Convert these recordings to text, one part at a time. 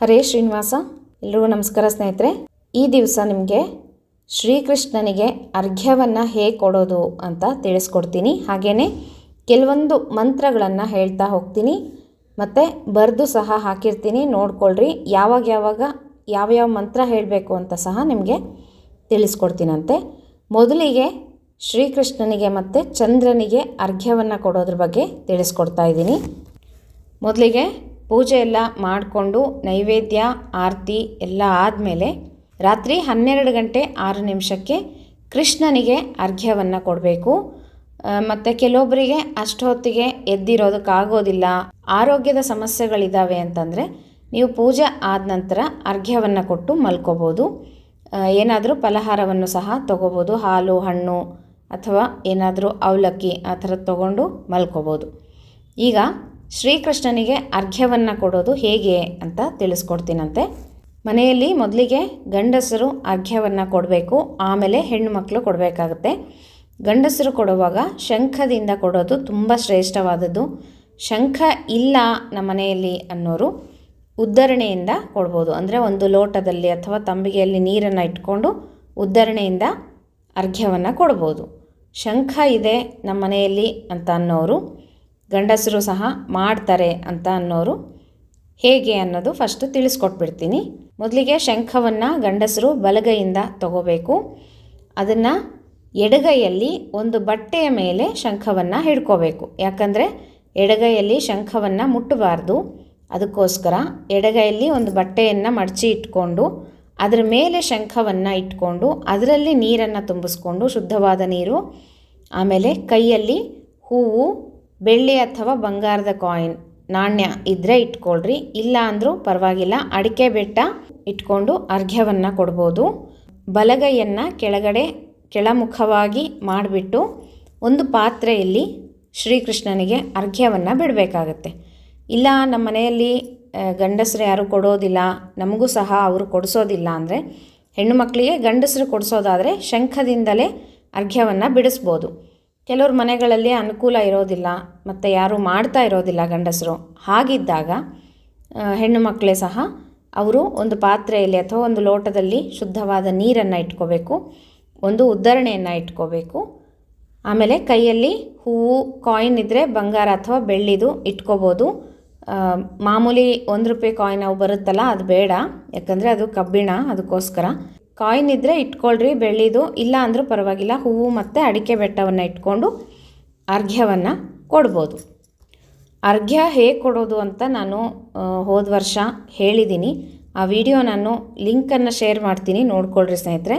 ಹರೇ ಶ್ರೀನಿವಾಸ, ಎಲ್ರಿಗೂ ನಮಸ್ಕಾರ ಸ್ನೇಹಿತರೆ. ಈ ದಿವಸ ನಿಮಗೆ ಶ್ರೀಕೃಷ್ಣನಿಗೆ ಅರ್ಘ್ಯವನ್ನು ಹೇಗೆ ಕೊಡೋದು ಅಂತ ತಿಳಿಸ್ಕೊಡ್ತೀನಿ. ಹಾಗೆಯೇ ಕೆಲವೊಂದು ಮಂತ್ರಗಳನ್ನು ಹೇಳ್ತಾ ಹೋಗ್ತೀನಿ. ಮತ್ತು ಬರೆದು ಸಹ ಹಾಕಿರ್ತೀನಿ. ನೋಡ್ಕೊಳ್ರಿ, ಯಾವಾಗ ಯಾವಾಗ ಯಾವ್ಯಾವ ಮಂತ್ರ ಹೇಳಬೇಕು ಅಂತ ಸಹ ನಿಮಗೆ ತಿಳಿಸ್ಕೊಡ್ತೀನಂತೆ. ಮೊದಲಿಗೆ ಶ್ರೀಕೃಷ್ಣನಿಗೆ ಮತ್ತು ಚಂದ್ರನಿಗೆ ಅರ್ಘ್ಯವನ್ನು ಕೊಡೋದ್ರ ಬಗ್ಗೆ ತಿಳಿಸ್ಕೊಡ್ತಾ ಇದ್ದೀನಿ. ಮೊದಲಿಗೆ ಪೂಜೆ ಎಲ್ಲ ಮಾಡಿಕೊಂಡು ನೈವೇದ್ಯ, ಆರತಿ ಎಲ್ಲ ಆದಮೇಲೆ ರಾತ್ರಿ ಹನ್ನೆರಡು ಗಂಟೆ ಆರು ನಿಮಿಷಕ್ಕೆ ಕೃಷ್ಣನಿಗೆ ಅರ್ಘ್ಯವನ್ನು ಕೊಡಬೇಕು. ಮತ್ತು ಕೆಲವೊಬ್ಬರಿಗೆ ಅಷ್ಟೊತ್ತಿಗೆ ಎದ್ದಿರೋದಕ್ಕಾಗೋದಿಲ್ಲ ಆರೋಗ್ಯದ ಸಮಸ್ಯೆಗಳಿದ್ದಾವೆ ಅಂತಂದರೆ ನೀವು ಪೂಜೆ ಆದ ನಂತರ ಅರ್ಘ್ಯವನ್ನು ಕೊಟ್ಟು ಮಲ್ಕೋಬೋದು. ಏನಾದರೂ ಫಲಹಾರವನ್ನು ಸಹ ತೊಗೋಬೋದು. ಹಾಲು, ಹಣ್ಣು ಅಥವಾ ಏನಾದರೂ ಅವಲಕ್ಕಿ ಆ ಥರದ್ದು ತೊಗೊಂಡು ಮಲ್ಕೋಬೋದು. ಈಗ ಶ್ರೀಕೃಷ್ಣನಿಗೆ ಅರ್ಘ್ಯವನ್ನು ಕೊಡೋದು ಹೇಗೆ ಅಂತ ತಿಳಿಸ್ಕೊಡ್ತೀನಂತೆ. ಮನೆಯಲ್ಲಿ ಮೊದಲಿಗೆ ಗಂಡಸರು ಅರ್ಘ್ಯವನ್ನು ಕೊಡಬೇಕು, ಆಮೇಲೆ ಹೆಣ್ಣು ಮಕ್ಕಳು ಕೊಡಬೇಕಾಗುತ್ತೆ. ಗಂಡಸರು ಕೊಡುವಾಗ ಶಂಖದಿಂದ ಕೊಡೋದು ತುಂಬ ಶ್ರೇಷ್ಠವಾದದ್ದು. ಶಂಖ ಇಲ್ಲ ನಮ್ಮ ಮನೆಯಲ್ಲಿ ಅನ್ನೋರು ಉದ್ಧರಣೆಯಿಂದ ಕೊಡ್ಬೋದು. ಅಂದರೆ ಒಂದು ಲೋಟದಲ್ಲಿ ಅಥವಾ ತಂಬಿಗೆಯಲ್ಲಿ ನೀರನ್ನು ಇಟ್ಕೊಂಡು ಉದ್ಧರಣೆಯಿಂದ ಅರ್ಘ್ಯವನ್ನು ಕೊಡ್ಬೋದು. ಶಂಖ ಇದೆ ನಮ್ಮ ಮನೆಯಲ್ಲಿ ಅಂತ ಅನ್ನೋರು ಗಂಡಸರು ಸಹ ಮಾಡ್ತಾರೆ ಅಂತ ಅನ್ನೋರು ಹೇಗೆ ಅನ್ನೋದು ಫಸ್ಟ್ ತಿಳಿಸ್ಕೊಟ್ಬಿಡ್ತೀನಿ. ಮೊದಲಿಗೆ ಶಂಖವನ್ನು ಗಂಡಸರು ಬಲಗೈಯಿಂದ ತಗೋಬೇಕು. ಅದನ್ನು ಎಡಗೈಯಲ್ಲಿ ಒಂದು ಬಟ್ಟೆಯ ಮೇಲೆ ಶಂಖವನ್ನು ಹಿಡ್ಕೋಬೇಕು. ಯಾಕಂದರೆ ಎಡಗೈಯಲ್ಲಿ ಶಂಖವನ್ನು ಮುಟ್ಟಬಾರ್ದು. ಅದಕ್ಕೋಸ್ಕರ ಎಡಗೈಯಲ್ಲಿ ಒಂದು ಬಟ್ಟೆಯನ್ನು ಮಡಚಿ ಇಟ್ಕೊಂಡು, ಅದರ ಮೇಲೆ ಶಂಖವನ್ನು ಇಟ್ಕೊಂಡು, ಅದರಲ್ಲಿ ನೀರನ್ನು ತುಂಬಿಸ್ಕೊಂಡು ಶುದ್ಧವಾದ ನೀರು, ಆಮೇಲೆ ಕೈಯಲ್ಲಿ ಹೂವು ಬೆಳ್ಳಿ ಅಥವಾ ಬಂಗಾರದ ಕಾಯಿನ್ ನಾಣ್ಯ ಇದ್ದರೆ ಇಟ್ಕೊಳ್ರಿ. ಇಲ್ಲ ಅಂದರೂ ಪರವಾಗಿಲ್ಲ. ಅಡಿಕೆ ಬೆಟ್ಟ ಇಟ್ಕೊಂಡು ಅರ್ಘ್ಯವನ್ನು ಕೊಡ್ಬೋದು. ಬಲಗೈಯನ್ನು ಕೆಳಗಡೆ ಕೆಳಮುಖವಾಗಿ ಮಾಡಿಬಿಟ್ಟು ಒಂದು ಪಾತ್ರೆಯಲ್ಲಿ ಶ್ರೀಕೃಷ್ಣನಿಗೆ ಅರ್ಘ್ಯವನ್ನು ಬಿಡಬೇಕಾಗತ್ತೆ. ಇಲ್ಲ ನಮ್ಮ ಮನೆಯಲ್ಲಿ ಗಂಡಸರು ಯಾರು ಕೊಡೋದಿಲ್ಲ, ನಮಗೂ ಸಹ ಅವರು ಕೊಡಿಸೋದಿಲ್ಲ ಅಂದರೆ ಹೆಣ್ಣು ಮಕ್ಕಳಿಗೆ ಗಂಡಸರು ಕೊಡಿಸೋದಾದರೆ ಶಂಖದಿಂದಲೇ ಅರ್ಘ್ಯವನ್ನು ಬಿಡಿಸ್ಬೋದು. ಕೆಲವ್ರ ಮನೆಗಳಲ್ಲಿ ಅನುಕೂಲ ಇರೋದಿಲ್ಲ, ಮತ್ತು ಯಾರೂ ಮಾಡ್ತಾ ಇರೋದಿಲ್ಲ ಗಂಡಸರು. ಹಾಗಿದ್ದಾಗ ಹೆಣ್ಣು ಮಕ್ಕಳೇ ಸಹ ಅವರು ಒಂದು ಪಾತ್ರೆಯಲ್ಲಿ ಅಥವಾ ಒಂದು ಲೋಟದಲ್ಲಿ ಶುದ್ಧವಾದ ನೀರನ್ನು ಇಟ್ಕೋಬೇಕು, ಒಂದು ಉದ್ಧರಣೆಯನ್ನು ಇಟ್ಕೋಬೇಕು. ಆಮೇಲೆ ಕೈಯಲ್ಲಿ ಹೂವು ಕಾಯಿನ್ ಇದ್ದರೆ ಬಂಗಾರ ಅಥವಾ ಬೆಳ್ಳಿದು ಇಟ್ಕೋಬೋದು. ಮಾಮೂಲಿ ಒಂದು ರೂಪಾಯಿ ಕಾಯಿನ್ ಅವು ಬರುತ್ತಲ್ಲ, ಅದು ಬೇಡ. ಯಾಕಂದರೆ ಅದು ಕಬ್ಬಿಣ, ಅದಕ್ಕೋಸ್ಕರ. ಕಾಯಿನ್ ಇದ್ದರೆ ಇಟ್ಕೊಳ್ರಿ, ಬೆಳ್ಳಿದು, ಇಲ್ಲ ಅಂದರೂ ಪರವಾಗಿಲ್ಲ. ಹೂವು ಮತ್ತು ಅಡಿಕೆ ಬೆಟ್ಟವನ್ನು ಇಟ್ಕೊಂಡು ಅರ್ಘ್ಯವನ್ನು ಕೊಡ್ಬೋದು. ಅರ್ಘ್ಯ ಹೇಗೆ ಕೊಡೋದು ಅಂತ ನಾನು ಹೋದ ವರ್ಷ ಹೇಳಿದ್ದೀನಿ ಆ ವಿಡಿಯೋ ನಾನು ಲಿಂಕನ್ನು ಶೇರ್ ಮಾಡ್ತೀನಿ, ನೋಡ್ಕೊಳ್ರಿ ಸ್ನೇಹಿತರೆ.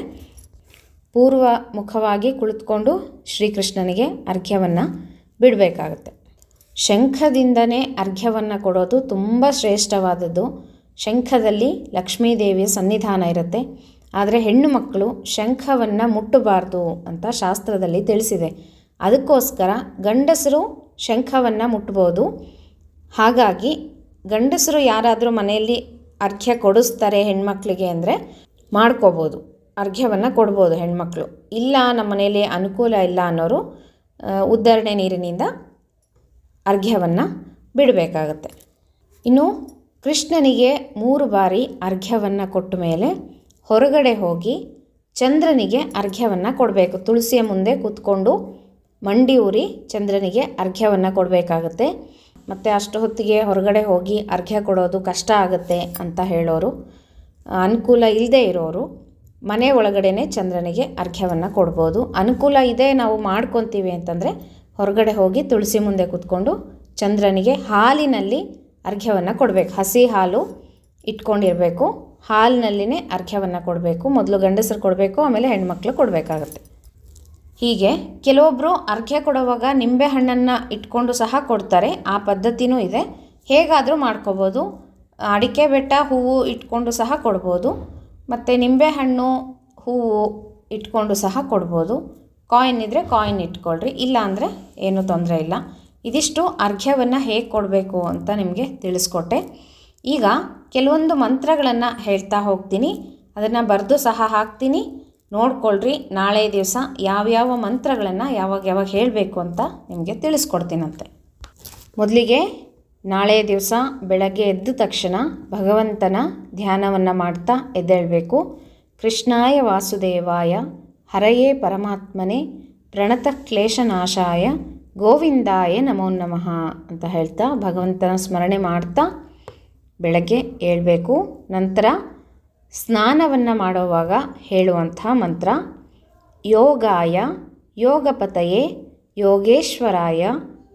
ಪೂರ್ವ ಮುಖವಾಗಿ ಕುಳಿತುಕೊಂಡು ಶ್ರೀಕೃಷ್ಣನಿಗೆ ಅರ್ಘ್ಯವನ್ನು ಬಿಡಬೇಕಾಗತ್ತೆ. ಶಂಖದಿಂದನೇ ಅರ್ಘ್ಯವನ್ನು ಕೊಡೋದು ತುಂಬ ಶ್ರೇಷ್ಠವಾದದ್ದು. ಶಂಖದಲ್ಲಿ ಲಕ್ಷ್ಮೀದೇವಿಯ ಸನ್ನಿಧಾನ ಇರುತ್ತೆ. ಆದರೆ ಹೆಣ್ಣು ಮಕ್ಕಳು ಶಂಖವನ್ನು ಮುಟ್ಟಬಾರ್ದು ಅಂತ ಶಾಸ್ತ್ರದಲ್ಲಿ ತಿಳಿಸಿದೆ. ಅದಕ್ಕೋಸ್ಕರ ಗಂಡಸರು ಶಂಖವನ್ನು ಮುಟ್ಬೋದು ಹಾಗಾಗಿ ಗಂಡಸರು ಯಾರಾದರೂ ಮನೆಯಲ್ಲಿ ಅರ್ಘ್ಯ ಕೊಡಿಸ್ತಾರೆ ಹೆಣ್ಮಕ್ಳಿಗೆ ಅಂದರೆ ಮಾಡ್ಕೋಬೋದು ಅರ್ಘ್ಯವನ್ನು ಕೊಡ್ಬೋದು ಹೆಣ್ಮಕ್ಳು. ಇಲ್ಲ, ನಮ್ಮ ಮನೆಯಲ್ಲಿ ಅನುಕೂಲ ಇಲ್ಲ ಅನ್ನೋರು ಉದ್ದರಣೆ ನೀರಿನಿಂದ ಅರ್ಘ್ಯವನ್ನು ಬಿಡಬೇಕಾಗತ್ತೆ. ಇನ್ನು ಕೃಷ್ಣನಿಗೆ ಮೂರು ಬಾರಿ ಅರ್ಘ್ಯವನ್ನು ಕೊಟ್ಟ ಮೇಲೆ ಹೊರಗಡೆ ಹೋಗಿ ಚಂದ್ರನಿಗೆ ಅರ್ಘ್ಯವನ್ನು ಕೊಡಬೇಕು. ತುಳಸಿಯ ಮುಂದೆ ಕೂತ್ಕೊಂಡು ಮಂಡಿ ಊರಿ ಚಂದ್ರನಿಗೆ ಅರ್ಘ್ಯವನ್ನು ಕೊಡಬೇಕಾಗತ್ತೆ. ಮತ್ತು ಅಷ್ಟು ಹೊತ್ತಿಗೆ ಹೊರಗಡೆ ಹೋಗಿ ಅರ್ಘ್ಯ ಕೊಡೋದು ಕಷ್ಟ ಆಗುತ್ತೆ ಅಂತ ಹೇಳೋರು. ಅನುಕೂಲ ಇಲ್ಲದೆ ಇರೋರು ಮನೆ ಒಳಗಡೆನೇ ಚಂದ್ರನಿಗೆ ಅರ್ಘ್ಯವನ್ನು ಕೊಡ್ಬೋದು. ಅನುಕೂಲ ಇದೆ ನಾವು ಮಾಡ್ಕೊತೀವಿ ಅಂತಂದರೆ ಹೊರಗಡೆ ಹೋಗಿ ತುಳಸಿ ಮುಂದೆ ಕೂತ್ಕೊಂಡು ಚಂದ್ರನಿಗೆ ಹಾಲಿನಲ್ಲಿ ಅರ್ಘ್ಯವನ್ನು ಕೊಡಬೇಕು. ಹಸಿ ಹಾಲು ಇಟ್ಕೊಂಡಿರಬೇಕು. ಹಾಲಿನಲ್ಲಿನೇ ಅರ್ಘ್ಯವನ್ನು ಕೊಡಬೇಕು, ಮೊದಲು ಗಂಡಸರು ಕೊಡಬೇಕು, ಆಮೇಲೆ ಹೆಣ್ಮಕ್ಳು ಕೊಡಬೇಕಾಗತ್ತೆ. ಹೀಗೆ ಕೆಲವೊಬ್ಬರು ಅರ್ಘ್ಯ ಕೊಡುವಾಗ ನಿಂಬೆ ಹಣ್ಣನ್ನು ಇಟ್ಕೊಂಡು ಸಹ ಕೊಡ್ತಾರೆ, ಆ ಪದ್ಧತಿನೂ ಇದೆ. ಹೇಗಾದರೂ ಮಾಡ್ಕೋಬೋದು. ಅಡಿಕೆ ಬೆಟ್ಟ ಹೂವು ಇಟ್ಕೊಂಡು ಸಹ ಕೊಡ್ಬೋದು. ಮತ್ತು ನಿಂಬೆಹಣ್ಣು ಹೂವು ಇಟ್ಕೊಂಡು ಸಹ ಕೊಡ್ಬೋದು. ಕಾಯಿನ್ ಇದ್ದರೆ ಕಾಯಿನ್ ಇಟ್ಕೊಳ್ರಿ, ಇಲ್ಲ ಅಂದರೆ ಏನೂ ತೊಂದರೆ ಇಲ್ಲ. ಇದಿಷ್ಟು ಅರ್ಘ್ಯವನ್ನು ಹೇಗೆ ಕೊಡಬೇಕು ಅಂತ ನಿಮಗೆ ತಿಳಿಸ್ಕೊಟ್ಟೆ. ಈಗ ಕೆಲವೊಂದು ಮಂತ್ರಗಳನ್ನು ಹೇಳ್ತಾ ಹೋಗ್ತೀನಿ. ಅದನ್ನು ಬರೆದು ಸಹ ಹಾಕ್ತೀನಿ. ನೋಡ್ಕೊಳ್ರಿ, ನಾಳೆ ದಿವಸ ಯಾವ್ಯಾವ ಮಂತ್ರಗಳನ್ನು ಯಾವಾಗ ಯಾವಾಗ ಹೇಳಬೇಕು ಅಂತ ನಿಮಗೆ ತಿಳಿಸ್ಕೊಡ್ತೀನಂತೆ. ಮೊದಲಿಗೆ ನಾಳೆ ದಿವಸ ಬೆಳಗ್ಗೆ ಎದ್ದ ತಕ್ಷಣ ಭಗವಂತನ ಧ್ಯಾನವನ್ನು ಮಾಡ್ತಾ ಎದ್ದೇಳಬೇಕು. ಕೃಷ್ಣಾಯ ವಾಸುದೇವಾಯ, ಹರಯೇ ಪರಮಾತ್ಮನೇ, ಪ್ರಣತ ಕ್ಲೇಶನಾಶಾಯ ಗೋವಿಂದಾಯ ನಮೋ ನಮಃ ಅಂತ ಹೇಳ್ತಾ ಭಗವಂತನ ಸ್ಮರಣೆ ಮಾಡ್ತಾ ಬೆಳಗ್ಗೆ ಏಳಬೇಕು. ನಂತರ ಸ್ನಾನವನ್ನು ಮಾಡುವಾಗ ಹೇಳುವಂಥ ಮಂತ್ರ, ಯೋಗಾಯ ಯೋಗಪತಯೇ ಯೋಗೇಶ್ವರಾಯ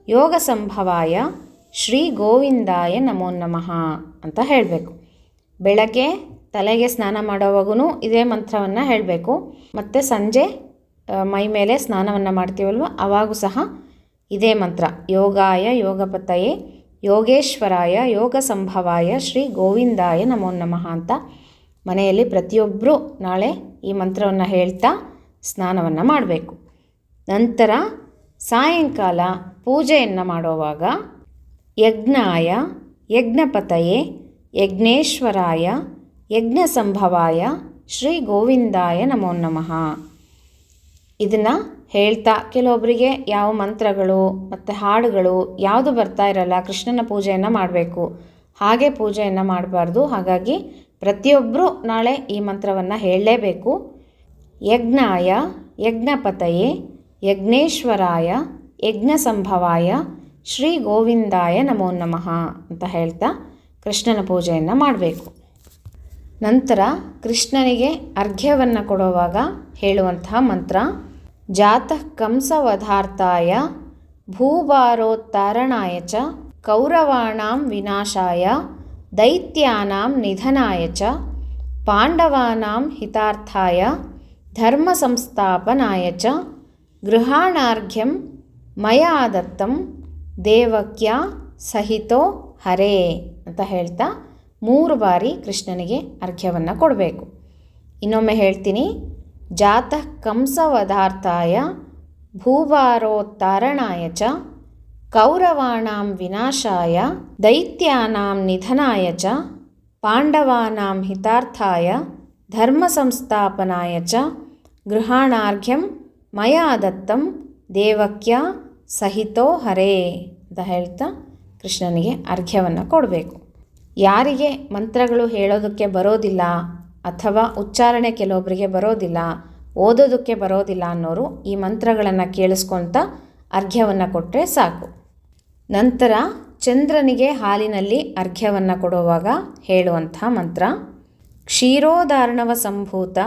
ಯೋಗ ಸಂಭವಾಯ ಶ್ರೀ ಗೋವಿಂದಾಯ ನಮೋ ನಮಃ ಅಂತ ಹೇಳಬೇಕು. ಬೆಳಗ್ಗೆ ತಲೆಗೆ ಸ್ನಾನ ಮಾಡುವಾಗೂ ಇದೇ ಮಂತ್ರವನ್ನು ಹೇಳಬೇಕು. ಮತ್ತು ಸಂಜೆ ಮೈ ಮೇಲೆ ಸ್ನಾನವನ್ನು ಮಾಡ್ತೀವಲ್ವ ಆವಾಗೂ ಸಹ ಇದೇ ಮಂತ್ರ, ಯೋಗಾಯ ಯೋಗಪತಯೇ ಯೋಗೇಶ್ವರಾಯ ಯೋಗ ಸಂಭವಾಯ ಶ್ರೀ ಗೋವಿಂದಾಯ ನಮೋ ನಮಃ ಅಂತ ಮನೆಯಲ್ಲಿ ಪ್ರತಿಯೊಬ್ಬರೂ ನಾಳೆ ಈ ಮಂತ್ರವನ್ನು ಹೇಳ್ತಾ ಸ್ನಾನವನ್ನು ಮಾಡಬೇಕು. ನಂತರ ಸಾಯಂಕಾಲ ಪೂಜೆಯನ್ನು ಮಾಡುವಾಗ ಯಜ್ಞಾಯ, ಯಜ್ಞಪತಯೇ, ಯಜ್ಞೇಶ್ವರಾಯ, ಯಜ್ಞ ಸಂಭವಾಯ ಶ್ರೀ ಗೋವಿಂದಾಯ ನಮೋ ನಮಃ. ಇದನ್ನು ಹೇಳ್ತಾ ಕೆಲವೊಬ್ಬರಿಗೆ ಯಾವ ಮಂತ್ರಗಳು ಮತ್ತು ಹಾಡುಗಳು ಯಾವುದು ಬರ್ತಾ ಇರಲ್ಲ ಕೃಷ್ಣನ ಪೂಜೆಯನ್ನು ಮಾಡಬೇಕು. ಹಾಗೆ ಪೂಜೆಯನ್ನು ಮಾಡಬಾರ್ದು. ಹಾಗಾಗಿ ಪ್ರತಿಯೊಬ್ಬರೂ ನಾಳೆ ಈ ಮಂತ್ರವನ್ನು ಹೇಳಲೇಬೇಕು. ಯಜ್ಞಾಯ, ಯಜ್ಞಪತಯೇ, ಯಜ್ಞೇಶ್ವರಾಯ ಯಜ್ಞ ಸಂಭವಾಯ ಶ್ರೀ ಗೋವಿಂದಾಯ ನಮೋ ನಮಃ ಅಂತ ಹೇಳ್ತಾ ಕೃಷ್ಣನ ಪೂಜೆಯನ್ನು ಮಾಡಬೇಕು. ನಂತರ ಕೃಷ್ಣನಿಗೆ ಅರ್ಘ್ಯವನ್ನು ಕೊಡುವಾಗ ಹೇಳುವಂತಹ ಮಂತ್ರ, ಜಾತಃ ಕಂಸವಧಾರ್ಥಾಯ ಭೂಭಾರೋತ್ತಾರಣಾಯ ಚ ಕೌರವಾಣಾಂ ವಿನಾಶಾಯ ದೈತ್ಯಾನಾಂ ನಿಧನಾಯ ಚ ಪಾಂಡವಾನಾಂ ಹಿತಾರ್ಥಾಯ ಧರ್ಮ ಸಂಸ್ಥಾಪನಾಯ ಚ ಗೃಹಾಣಾರ್ಘ್ಯಂ ಮಯಾ ದತ್ತಂ ದೇವಕ್ಯ ಸಹಿತೋ ಹರೇ ಅಂತ ಹೇಳ್ತಾ ಮೂರು ಬಾರಿ ಕೃಷ್ಣನಿಗೆ ಅರ್ಘ್ಯವನ್ನು ಕೊಡಬೇಕು. ಇನ್ನೊಮ್ಮೆ ಹೇಳ್ತೀನಿ, ಜಾತಃ ಕಂಸವಧಾರ್ಥಾಯ ಭೂಭಾರೋತ್ತಾರಣಾಯ ಚ, ಕೌರವಾಣಾಂ ವಿನಾಶಾಯ, ದೈತ್ಯಾನಾಂ ನಿಧನಾಯ ಚ, ಪಾಂಡವಾನಾಂ ಹಿತಾರ್ಥಾಯ ಧರ್ಮ ಸಂಸ್ಥಾಪನಾಯ ಚ, ಗೃಹಾಣಾರ್ಘ್ಯಂ ಮಯಾ ದತ್ತಂ ದೇವಕ್ಯ ಸಹಿತೋ ಹರೇ ಅಂತ ಹೇಳ್ತಾ ಕೃಷ್ಣನಿಗೆ ಅರ್ಘ್ಯವನ್ನು ಕೊಡಬೇಕು. ಯಾರಿಗೆ ಮಂತ್ರಗಳು ಹೇಳೋದಕ್ಕೆ ಬರೋದಿಲ್ಲ ಅಥವಾ ಉಚ್ಚಾರಣೆ ಕೆಲವೊಬ್ಬರಿಗೆ ಬರೋದಿಲ್ಲ, ಓದೋದಕ್ಕೆ ಬರೋದಿಲ್ಲ ಅನ್ನೋರು ಈ ಮಂತ್ರಗಳನ್ನು ಕೇಳಿಸ್ಕೊಂತ ಅರ್ಘ್ಯವನ್ನು ಕೊಟ್ಟರೆ ಸಾಕು. ನಂತರ ಚಂದ್ರನಿಗೆ ಹಾಲಿನಲ್ಲಿ ಅರ್ಘ್ಯವನ್ನು ಕೊಡುವಾಗ ಹೇಳುವಂಥ ಮಂತ್ರ, ಕ್ಷೀರೋದಾರ್ಣವ ಸಂಭೂತ,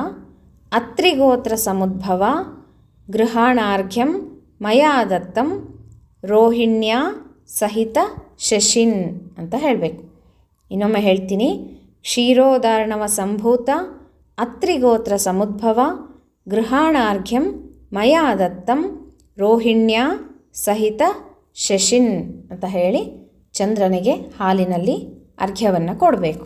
ಅತ್ರಿಗೋತ್ರ ಸಮುದ್ಭವ, ಗೃಹಾಣಾರ್ಘ್ಯಂ, ಮಯಾದತ್ತಂ, ರೋಹಿಣ್ಯ ಸಹಿತ ಶಶಿನ್ ಅಂತ ಹೇಳಬೇಕು. ಇನ್ನೊಮ್ಮೆ ಹೇಳ್ತೀನಿ. ಕ್ಷೀರೋದಾರ್ಣವ ಸಂಭೂತ, ಅತ್ರಿಗೋತ್ರ ಸಮುದ್ಭವ, ಗೃಹಾಣಾರ್ಘ್ಯಂ ಮಯಾ ದತ್ತಂ, ರೋಹಿಣ್ಯ ಸಹಿತ ಶಶಿನ್ ಅಂತ ಹೇಳಿ ಚಂದ್ರನಿಗೆ ಹಾಲಿನಲ್ಲಿ ಅರ್ಘ್ಯವನ್ನು ಕೊಡಬೇಕು.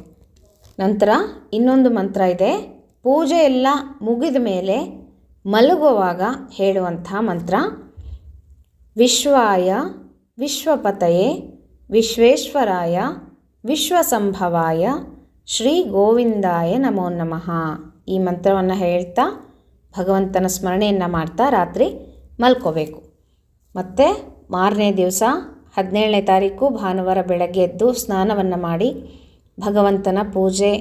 ನಂತರ ಇನ್ನೊಂದು ಮಂತ್ರ ಇದೆ. ಪೂಜೆ ಎಲ್ಲ ಮುಗಿದ ಮೇಲೆ ಮಲಗುವಾಗ ಹೇಳುವಂಥ ಮಂತ್ರ. ವಿಶ್ವಾಯ, ವಿಶ್ವಪತಯೇ, ವಿಶ್ವೇಶ್ವರಾಯ ವಿಶ್ವಸಂಭವಾಯ ಶ್ರೀ ಗೋವಿಂದಾಯ ನಮೋ ನಮಃ. ಈ ಮಂತ್ರವನ್ನು ಹೇಳ್ತಾ ಭಗವಂತನ ಸ್ಮರಣೆಯನ್ನು ಮಾಡ್ತಾ ರಾತ್ರಿ ಮಲ್ಕೋಬೇಕು. ಮತ್ತು ಮಾರನೇ ದಿವಸ ಹದಿನೇಳನೇ ತಾರೀಕು ಭಾನುವಾರ ಬೆಳಗ್ಗೆ ಎದ್ದು ಸ್ನಾನವನ್ನು ಮಾಡಿ ಭಗವಂತನ ಪೂಜೆ,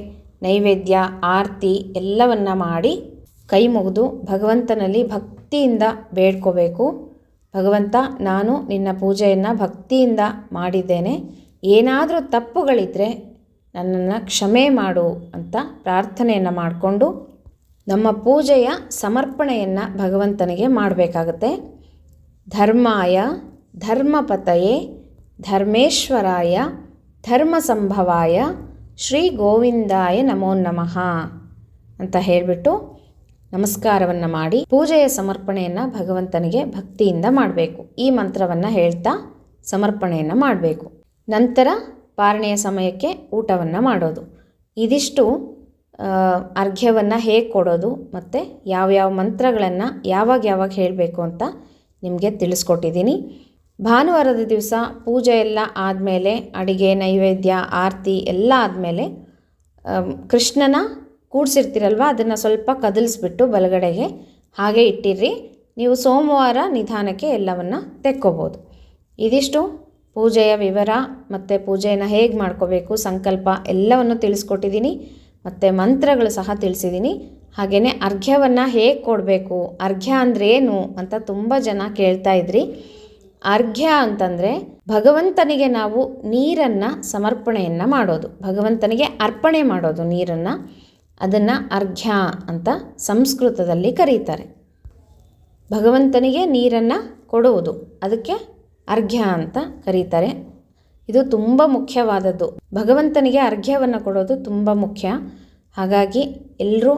ನೈವೇದ್ಯ, ಆರತಿ ಎಲ್ಲವನ್ನು ಮಾಡಿ ಕೈ ಮುಗಿದು ಭಗವಂತನಲ್ಲಿ ಭಕ್ತಿಯಿಂದ ಬೇಡ್ಕೋಬೇಕು. ಭಗವಂತ, ನಾನು ನಿನ್ನ ಪೂಜೆಯನ್ನು ಭಕ್ತಿಯಿಂದ ಮಾಡಿದ್ದೇನೆ. ಏನಾದರೂ ತಪ್ಪುಗಳಿದ್ದರೆ ನನ್ನನ್ನು ಕ್ಷಮೆ ಮಾಡು ಅಂತ ಪ್ರಾರ್ಥನೆಯನ್ನು ಮಾಡಿಕೊಂಡು ನಮ್ಮ ಪೂಜೆಯ ಸಮರ್ಪಣೆಯನ್ನು ಭಗವಂತನಿಗೆ ಮಾಡಬೇಕಾಗತ್ತೆ. ಧರ್ಮಾಯ, ಧರ್ಮಪತಯೇ, ಧರ್ಮೇಶ್ವರಾಯ ಧರ್ಮ ಸಂಭವಾಯ ಶ್ರೀ ಗೋವಿಂದಾಯ ನಮೋ ನಮಃ ಅಂತ ಹೇಳಿಬಿಟ್ಟು ನಮಸ್ಕಾರವನ್ನು ಮಾಡಿ ಪೂಜೆಯ ಸಮರ್ಪಣೆಯನ್ನು ಭಗವಂತನಿಗೆ ಭಕ್ತಿಯಿಂದ ಮಾಡಬೇಕು. ಈ ಮಂತ್ರವನ್ನು ಹೇಳ್ತಾ ಸಮರ್ಪಣೆಯನ್ನು ಮಾಡಬೇಕು. ನಂತರ ಪಾರಣೆಯ ಸಮಯಕ್ಕೆ ಊಟವನ್ನು ಮಾಡೋದು. ಇದಿಷ್ಟು ಅರ್ಘ್ಯವನ್ನು ಹೇಗೆ ಕೊಡೋದು ಮತ್ತು ಯಾವ್ಯಾವ ಮಂತ್ರಗಳನ್ನು ಯಾವಾಗ ಯಾವಾಗ ಹೇಳಬೇಕು ಅಂತ ನಿಮಗೆ ತಿಳಿಸ್ಕೊಟ್ಟಿದ್ದೀನಿ ಭಾನುವಾರದ ದಿವಸ ಪೂಜೆ ಎಲ್ಲ ಆದಮೇಲೆ, ಅಡಿಗೆ, ನೈವೇದ್ಯ, ಆರತಿ ಎಲ್ಲ ಆದಮೇಲೆ ಕೃಷ್ಣನ ಕೂಡಿಸಿರ್ತೀರಲ್ವ, ಅದನ್ನು ಸ್ವಲ್ಪ ಕದಲಿಸ್ಬಿಟ್ಟು ಬಲಗಡೆಗೆ ಹಾಗೆ ಇಟ್ಟಿರ್ರಿ. ನೀವು ಸೋಮವಾರ ನಿಧಾನಕ್ಕೆ ಎಲ್ಲವನ್ನು ತೆಕ್ಕೋಬೋದು. ಇದಿಷ್ಟು ಪೂಜೆಯ ವಿವರ ಮತ್ತು ಪೂಜೆಯನ್ನು ಹೇಗೆ ಮಾಡ್ಕೋಬೇಕು ಸಂಕಲ್ಪ ಎಲ್ಲವನ್ನು ತಿಳಿಸ್ಕೊಟ್ಟಿದ್ದೀನಿ ಮತ್ತು ಮಂತ್ರಗಳು ಸಹ ತಿಳಿಸಿದ್ದೀನಿ ಹಾಗೆಯೇ ಅರ್ಘ್ಯವನ್ನು ಹೇಗೆ ಕೊಡಬೇಕು, ಅರ್ಘ್ಯ ಅಂದರೆ ಏನು ಅಂತ ತುಂಬ ಜನ ಕೇಳ್ತಾ ಇದ್ರಿ. ಅರ್ಘ್ಯ ಅಂತಂದರೆ ಭಗವಂತನಿಗೆ ನಾವು ನೀರನ್ನು ಸಮರ್ಪಣೆಯನ್ನು ಮಾಡೋದು. ಭಗವಂತನಿಗೆ ಅರ್ಪಣೆ ಮಾಡೋದು ನೀರನ್ನು. ಅದನ್ನು ಅರ್ಘ್ಯ ಅಂತ ಸಂಸ್ಕೃತದಲ್ಲಿ ಕರೀತಾರೆ. ಭಗವಂತನಿಗೆ ನೀರನ್ನು ಕೊಡುವುದು. ಅದಕ್ಕೆ ಅರ್ಘ್ಯ ಅಂತ ಕರೀತಾರೆ. ಇದು ತುಂಬ ಮುಖ್ಯವಾದದ್ದು. ಭಗವಂತನಿಗೆ ಅರ್ಘ್ಯವನ್ನು ಕೊಡೋದು ತುಂಬ ಮುಖ್ಯ. ಹಾಗಾಗಿ ಎಲ್ಲರೂ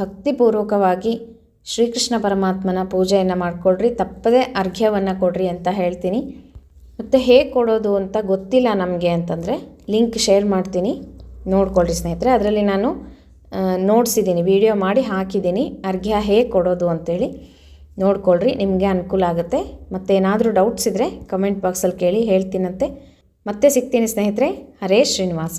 ಭಕ್ತಿಪೂರ್ವಕವಾಗಿ ಶ್ರೀಕೃಷ್ಣ ಪರಮಾತ್ಮನ ಪೂಜೆಯನ್ನು ಮಾಡಿಕೊಡ್ರಿ ತಪ್ಪದೇ ಅರ್ಘ್ಯವನ್ನು ಕೊಡ್ರಿ ಅಂತ ಹೇಳ್ತೀನಿ. ಮತ್ತು ಹೇಗೆ ಕೊಡೋದು ಅಂತ ಗೊತ್ತಿಲ್ಲ ನಮಗೆ ಅಂತಂದರೆ ಲಿಂಕ್ ಶೇರ್ ಮಾಡ್ತೀನಿ. ನೋಡ್ಕೊಳ್ರಿ ಸ್ನೇಹಿತರೆ, ಅದರಲ್ಲಿ ನಾನು ನೋಡ್ಸಿದ್ದೀನಿ, ವಿಡಿಯೋ ಮಾಡಿ ಹಾಕಿದ್ದೀನಿ. ಅರ್ಘ್ಯ ಹೇಗೆ ಕೊಡೋದು ಅಂತೇಳಿ. ನೋಡ್ಕೊಳ್ರಿ, ನಿಮಗೆ ಅನುಕೂಲ ಆಗುತ್ತೆ. ಮತ್ತು ಏನಾದರೂ ಡೌಟ್ಸ್ ಇದ್ದರೆ ಕಮೆಂಟ್ ಬಾಕ್ಸಲ್ಲಿ ಕೇಳಿ ಹೇಳ್ತೀನಂತೆ. ಮತ್ತೆ ಸಿಗ್ತೀನಿ ಸ್ನೇಹಿತರೆ, ಹರೇ ಶ್ರೀನಿವಾಸ್.